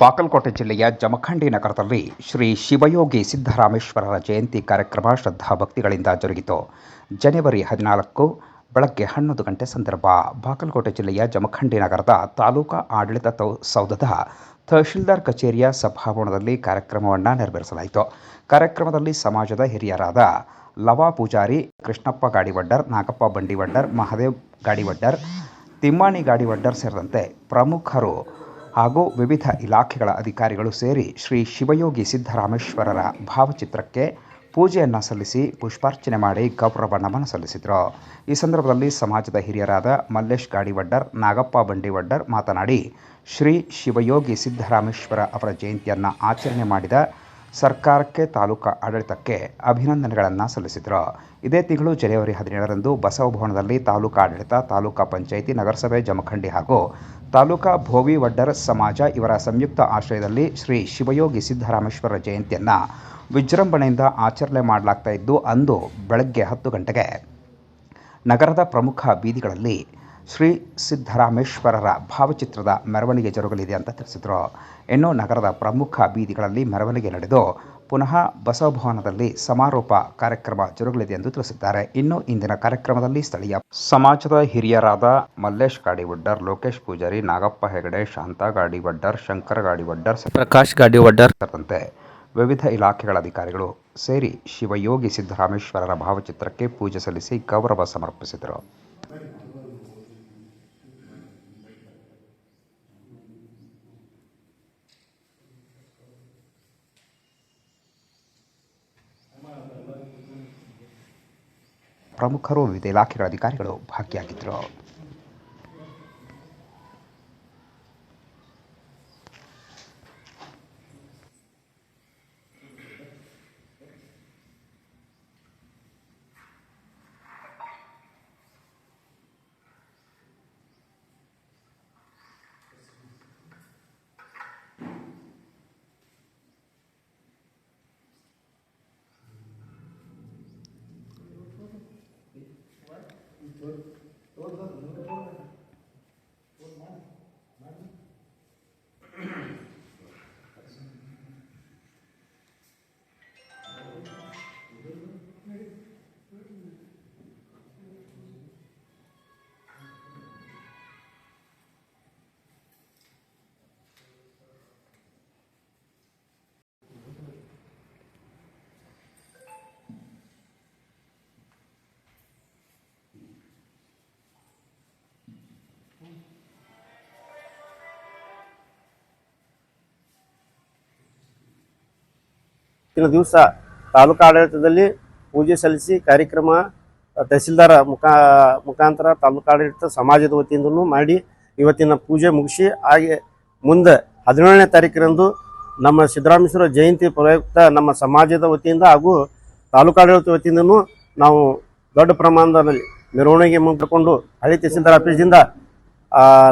ಬಾಗಲಕೋಟೆ ಜಿಲ್ಲೆಯ ಜಮಖಂಡಿ ನಗರದಲ್ಲಿ ಶ್ರೀ ಶಿವಯೋಗಿ ಸಿದ್ದರಾಮೇಶ್ವರರ ಜಯಂತಿ ಕಾರ್ಯಕ್ರಮ ಶ್ರದ್ಧಾಭಕ್ತಿಗಳಿಂದ ಜರುಗಿತು. ಜನವರಿ ಹದಿನಾಲ್ಕು ಬೆಳಗ್ಗೆ ಹನ್ನೊಂದು ಗಂಟೆ ಸಂದರ್ಭ ಬಾಗಲಕೋಟೆ ಜಿಲ್ಲೆಯ ಜಮಖಂಡಿ ನಗರದ ತಾಲೂಕಾ ಆಡಳಿತ ಸೌಧದ ತಹಶೀಲ್ದಾರ್ ಕಚೇರಿಯ ಸಭಾಭವನದಲ್ಲಿ ಕಾರ್ಯಕ್ರಮವನ್ನು ನೆರವೇರಿಸಲಾಯಿತು. ಕಾರ್ಯಕ್ರಮದಲ್ಲಿ ಸಮಾಜದ ಹಿರಿಯರಾದ ಲವಾ ಪೂಜಾರಿ, ಕೃಷ್ಣಪ್ಪ ಗಾಡಿವಡ್ಡರ್, ನಾಗಪ್ಪ ಬಂಡಿವಡ್ಡರ್, ಮಹಾದೇವ್ ಗಾಡಿವಡ್ಡರ್, ತಿಮ್ಮಾಣಿ ಗಾಡಿವಡ್ಡರ್ ಸೇರಿದಂತೆ ಪ್ರಮುಖರು ಹಾಗೂ ವಿವಿಧ ಇಲಾಖೆಗಳ ಅಧಿಕಾರಿಗಳು ಸೇರಿ ಶ್ರೀ ಶಿವಯೋಗಿ ಸಿದ್ದರಾಮೇಶ್ವರರ ಭಾವಚಿತ್ರಕ್ಕೆ ಪೂಜೆಯನ್ನು ಸಲ್ಲಿಸಿ ಪುಷ್ಪಾರ್ಚನೆ ಮಾಡಿ ಗೌರವ ನಮನ ಸಲ್ಲಿಸಿದರು. ಈ ಸಂದರ್ಭದಲ್ಲಿ ಸಮಾಜದ ಹಿರಿಯರಾದ ಮಲ್ಲೇಶ್ ಗಾಡಿವಡ್ಡರ್, ನಾಗಪ್ಪ ಬಂಡಿವಡ್ಡರ್ ಮಾತನಾಡಿ, ಶ್ರೀ ಶಿವಯೋಗಿ ಸಿದ್ದರಾಮೇಶ್ವರ ಅವರ ಜಯಂತಿಯನ್ನು ಆಚರಣೆ ಮಾಡಿದ ಸರ್ಕಾರಕ್ಕೆ ತಾಲೂಕಾ ಆಡಳಿತಕ್ಕೆ ಅಭಿನಂದನೆಗಳನ್ನು ಸಲ್ಲಿಸಿದರು. ಇದೇ ತಿಂಗಳು ಜನವರಿ ಹದಿನೇಳರಂದು ಬಸವಭವನದಲ್ಲಿ ತಾಲೂಕಾ ಆಡಳಿತ, ತಾಲೂಕಾ ಪಂಚಾಯಿತಿ, ನಗರಸಭೆ, ಜಮಖಂಡಿ ಹಾಗೂ ತಾಲೂಕಾ ಭೋವಿ ವಡ್ಡರ್ ಸಮಾಜ ಇವರ ಸಂಯುಕ್ತ ಆಶ್ರಯದಲ್ಲಿ ಶ್ರೀ ಶಿವಯೋಗಿ ಸಿದ್ದರಾಮೇಶ್ವರ ಜಯಂತಿಯನ್ನು ವಿಜೃಂಭಣೆಯಿಂದ ಆಚರಣೆ ಮಾಡಲಾಗ್ತಾ ಇದ್ದು, ಅಂದು ಬೆಳಗ್ಗೆ ಹತ್ತು ಗಂಟೆಗೆ ನಗರದ ಪ್ರಮುಖ ಬೀದಿಗಳಲ್ಲಿ ಶ್ರೀ ಸಿದ್ದರಾಮೇಶ್ವರರ ಭಾವಚಿತ್ರದ ಮೆರವಣಿಗೆ ಜರುಗಲಿದೆ ಅಂತ ತಿಳಿಸಿದರು. ಇನ್ನು ನಗರದ ಪ್ರಮುಖ ಬೀದಿಗಳಲ್ಲಿ ಮೆರವಣಿಗೆ ನಡೆದು ಪುನಃ ಬಸವಭವನದಲ್ಲಿ ಸಮಾರೋಪ ಕಾರ್ಯಕ್ರಮ ಜರುಗಲಿದೆ ಎಂದು ತಿಳಿಸಿದ್ದಾರೆ. ಇನ್ನು ಇಂದಿನ ಕಾರ್ಯಕ್ರಮದಲ್ಲಿ ಸ್ಥಳೀಯ ಸಮಾಜದ ಹಿರಿಯರಾದ ಮಲ್ಲೇಶ್ ಗಾಡಿವಡ್ಡರ್, ಲೋಕೇಶ್ ಪೂಜಾರಿ, ನಾಗಪ್ಪ ಹೆಗಡೆ, ಶಾಂತಾ ಗಾಡಿವಡ್ಡರ್, ಶಂಕರ ಗಾಡಿವಡ್ಡರ್ ಪ್ರಕಾಶ್ ಗಾಡಿವಡ್ಡರ್ ಸೇರಿದಂತೆ ವಿವಿಧ ಇಲಾಖೆಗಳ ಅಧಿಕಾರಿಗಳು ಸೇರಿ ಶಿವಯೋಗಿ ಸಿದ್ದರಾಮೇಶ್ವರರ ಭಾವಚಿತ್ರಕ್ಕೆ ಪೂಜೆ ಸಲ್ಲಿಸಿ ಗೌರವ ಸಮರ್ಪಿಸಿದರು. ಪ್ರಮುಖರು ವಿವಿಧ ಇಲಾಖೆಗಳ ಅಧಿಕಾರಿಗಳು ಭಾಗಿಯಾಗಿದ್ದರು. 不是我怎么 ಇವತ್ತಿನ ದಿವಸ ತಾಲೂಕಾ ಆಡಳಿತದಲ್ಲಿ ಪೂಜೆ ಸಲ್ಲಿಸಿ ಕಾರ್ಯಕ್ರಮ ತಹಸೀಲ್ದಾರ ಮುಖಾ ಮುಖಾಂತರ ತಾಲೂಕಾ ಆಡಳಿತ ಸಮಾಜದ ವತಿಯಿಂದನೂ ಮಾಡಿ ಇವತ್ತಿನ ಪೂಜೆ ಮುಗಿಸಿ ಹಾಗೆ ಮುಂದೆ ಹದಿನೇಳನೇ ತಾರೀಕಿನಂದು ನಮ್ಮ ಸಿದ್ದರಾಮೇಶ್ವರ ಜಯಂತಿ ಪ್ರಯುಕ್ತ ನಮ್ಮ ಸಮಾಜದ ವತಿಯಿಂದ ಹಾಗೂ ತಾಲೂಕಾ ಆಡಳಿತ ವತಿಯಿಂದನೂ ನಾವು ದೊಡ್ಡ ಪ್ರಮಾಣದಲ್ಲಿ ಮೆರವಣಿಗೆ ಮುಂದಿಕೊಂಡು ಹಳಿ ತಹಸೀಲ್ದಾರ್ ಆಫೀಸಿಂದ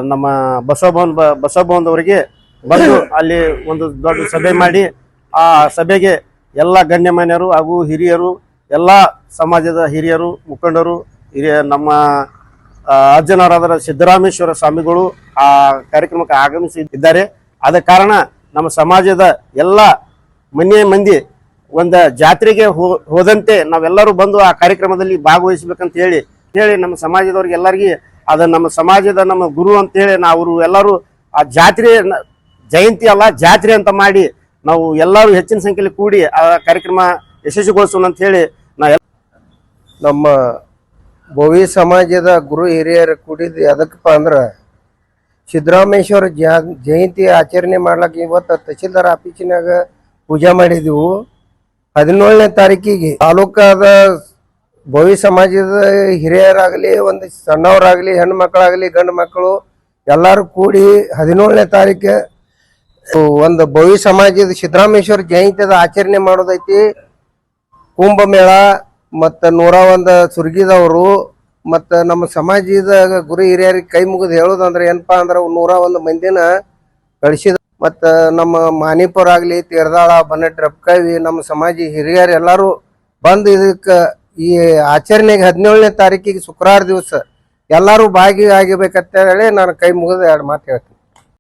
ನಮ್ಮ ಬಸವಭವನ್ ಬಸವಭವನದವರೆಗೆ ಬಂದು ಅಲ್ಲಿ ಒಂದು ದೊಡ್ಡ ಸಭೆ ಮಾಡಿ ಆ ಸಭೆಗೆ ಎಲ್ಲ ಗಣ್ಯಮಾನ್ಯರು ಹಾಗೂ ಹಿರಿಯರು, ಎಲ್ಲ ಸಮಾಜದ ಹಿರಿಯರು, ಮುಖಂಡರು, ಹಿರಿಯ ನಮ್ಮ ಅಜ್ಜನವರಾದ ಸಿದ್ದರಾಮೇಶ್ವರ ಸ್ವಾಮಿಗಳು ಆ ಕಾರ್ಯಕ್ರಮಕ್ಕೆ ಆಗಮಿಸಿದ್ದಾರೆ. ಆದ ಕಾರಣ ನಮ್ಮ ಸಮಾಜದ ಎಲ್ಲ ಮನೆ ಮಂದಿ ಒಂದು ಜಾತ್ರೆಗೆ ಹೋದಂತೆ ನಾವೆಲ್ಲರೂ ಬಂದು ಆ ಕಾರ್ಯಕ್ರಮದಲ್ಲಿ ಭಾಗವಹಿಸ್ಬೇಕಂತ ಹೇಳಿ ಹೇಳಿ ನಮ್ಮ ಸಮಾಜದವ್ರಿಗೆ ಎಲ್ಲರಿಗೆ ಅದು ನಮ್ಮ ಸಮಾಜದ ನಮ್ಮ ಗುರು ಅಂತ ಹೇಳಿ ನಾವು ಎಲ್ಲರೂ ಆ ಜಾತ್ರೆ ಜಯಂತಿ ಅಲ್ಲ ಜಾತ್ರೆ ಅಂತ ಮಾಡಿ ನಾವು ಎಲ್ಲರೂ ಹೆಚ್ಚಿನ ಸಂಖ್ಯೆಯಲ್ಲಿ ಕೂಡಿ ಆ ಕಾರ್ಯಕ್ರಮ ಯಶಸ್ವಿಗೊಳಿಸೋಣ ಅಂತ ಹೇಳಿ ನಾ ನಮ್ಮ ಭವಿ ಸಮಾಜದ ಗುರು ಹಿರಿಯರು ಕೂಡಿದ್ದು ಯಾವುದಕ್ಕಪ್ಪ ಅಂದ್ರೆ ಸಿದ್ದರಾಮೇಶ್ವರ ಜಯಂತಿ ಆಚರಣೆ ಮಾಡ್ಲಕ್ಕ ಇವತ್ತು ತಹಶೀಲ್ದಾರ್ ಆಫೀಸಿನಾಗ ಪೂಜೆ ಮಾಡಿದೆವು. ಹದಿನೇಳನೇ ತಾರೀಕಿಗೆ ತಾಲೂಕಾದ ಭವಿ ಸಮಾಜದ ಹಿರಿಯರಾಗಲಿ, ಒಂದು ಸಣ್ಣವರಾಗಲಿ, ಹೆಣ್ಣು ಮಕ್ಕಳಾಗಲಿ, ಗಂಡು ಮಕ್ಕಳು ಎಲ್ಲರೂ ಕೂಡಿ ಹದಿನೇಳನೇ ತಾರೀಕು ಒಂದು ಭವಿ ಸಮಾಜದ ಸಿದ್ದರಾಮೇಶ್ವರ ಜಯಂತಿದ ಆಚರಣೆ ಮಾಡೋದೈತಿ. ಕುಂಭಮೇಳ ಮತ್ತ ನೂರ ಒಂದು ಸುರ್ಗಿದವರು ಮತ್ತ ನಮ್ಮ ಸಮಾಜದ ಗುರು ಹಿರಿಯರಿಗೆ ಕೈ ಮುಗಿದು ಹೇಳೋದಂದ್ರೆ ಏನಪ್ಪಾ ಅಂದ್ರೆ ನೂರ ಒಂದು ಮಂದಿನ ಕಳಿಸಿದ ಮತ್ತ ನಮ್ಮ ಮಾನಿಪುರ ಆಗ್ಲಿ, ತೀರ್ದಾಳ ಬನ್ನಟ್ ರಪ್ಕವಿ, ನಮ್ಮ ಸಮಾಜ ಹಿರಿಯರು ಎಲ್ಲರೂ ಬಂದು ಇದಕ್ಕ ಈ ಆಚರಣೆಗೆ ಹದಿನೇಳನೇ ತಾರೀಕಿಗೆ ಶುಕ್ರವಾರ ದಿವಸ ಎಲ್ಲರೂ ಭಾಗಿಯಾಗಿಬೇಕಂತ ಹೇಳಿ ನಾನು ಕೈ ಮುಗಿದು ಎರಡು ಮಾತು ಹೇಳ್ತೀನಿ.